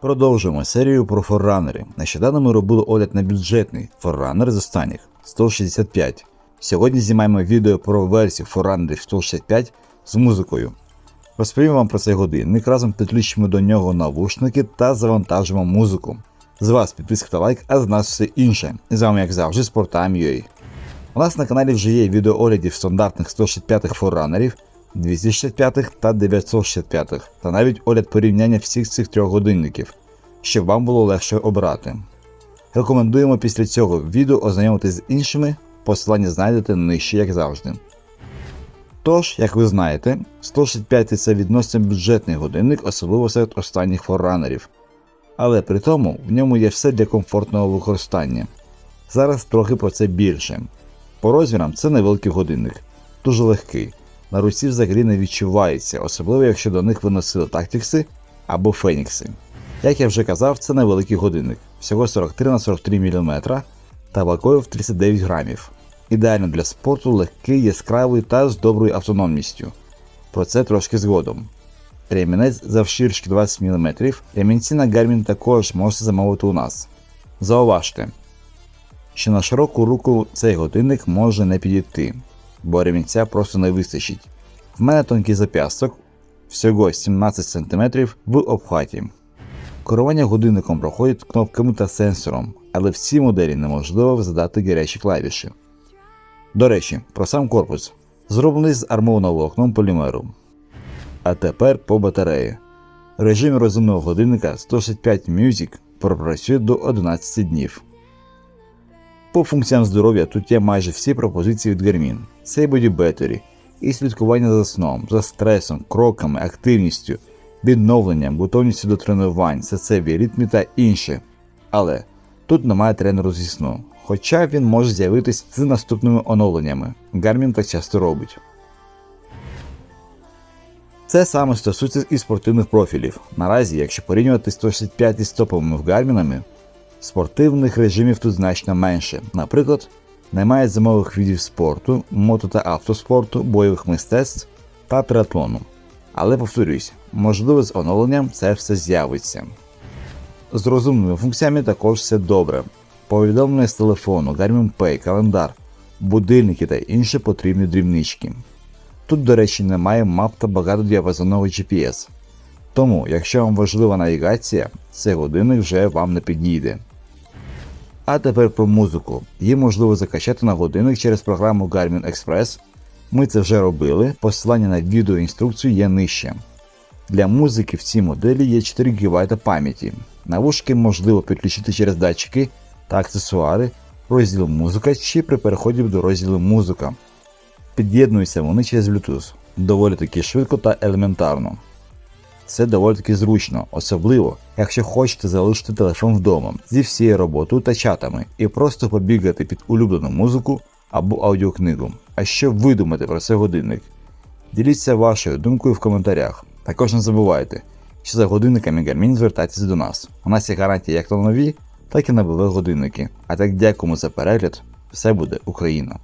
Продовжуємо серію про форранери. Нещодавно ми робили огляд на бюджетний форранер з останніх 165. Сьогодні знімаємо відео про версію форранерів 165 з музикою. Розповім вам про цей годинник, разом підключимо до нього навушники та завантажимо музику. З вас підписка та лайк, а з нас все інше. І з вами, як завжди, Спортам.ua. У нас на каналі вже є відеооглядів стандартних 165 форранерів, 265 та 965, та навіть огляд порівняння всіх цих трьох годинників, щоб вам було легше обрати. Рекомендуємо після цього відео ознайомитись з іншими, посилання знайдете нижче, як завжди. Тож, як ви знаєте, 165 це відносно бюджетний годинник, особливо серед останніх форранерів. Але при тому в ньому є все для комфортного використання. Зараз трохи про це більше. По розмірам це невеликий годинник, дуже легкий. На руці взагалі не відчувається, особливо якщо до них виносили тактикси або фенікси. Як я вже казав, це невеликий годинник, всього 43 на 43 мм та вагою в 39 грамів. Ідеально для спорту, легкий, яскравий та з доброю автономністю. Про це трошки згодом. Ремінець завширшки 20 мм, ремінці на Garmin також можете замовити у нас. Зауважте, що на широку руку цей годинник може не підійти, бо ремінця просто не вистачить. В мене тонкий зап'ясток, всього 17 см в обхваті. Керування годинником проходить кнопками та сенсором, але в цій моделі неможливо задати гарячі клавіші. До речі, про сам корпус. Зроблений з армованого волокном полімеру. А тепер по батареї. Режим розумного годинника 165 Music пропрацює до 11 днів. По функціям здоров'я тут є майже всі пропозиції від Garmin. Це і Battery, і слідкування за сном, за стресом, кроками, активністю, відновленням, готовністю до тренувань, серцеві ритмі та інше. Але тут немає тренеру зі сну, хоча він може з'явитись з наступними оновленнями. Garmin так часто робить. Це саме стосується і спортивних профілів. Наразі, якщо порівнювати 165 із топовими гармінами, спортивних режимів тут значно менше. Наприклад, немає зимових видів спорту, мото та автоспорту, бойових мистецтв та триатлону. Але повторюсь, можливо, з оновленням це все з'явиться. З розумними функціями також все добре. Повідомлення з телефону, Garmin Pay, календар, будильники та інші потрібні дрібнички. Тут, до речі, немає мап та багатодіапазонного GPS. Тому, якщо вам важлива навігація, цей годинник вже вам не підійде. А тепер про музику. Її можливо закачати на годинник через програму Garmin Express. Ми це вже робили, посилання на відеоінструкцію є нижче. Для музики в цій моделі є 4 ГБ пам'яті. Навушки можливо підключити через датчики та аксесуари, розділ музика чи при переході до розділу музика. Під'єднуються вони через Bluetooth, доволі таки швидко та елементарно. Це доволі таки зручно, особливо, якщо хочете залишити телефон вдома зі всією роботою та чатами і просто побігати під улюблену музику або аудіокнигу. А що ви думаєте про цей годинник? Діліться вашою думкою в коментарях. Також не забувайте, що за годинниками Garmin звертайтеся до нас. У нас є гарантія як на нові, так і на нові годинники. А так дякуємо за перегляд. Все буде Україна!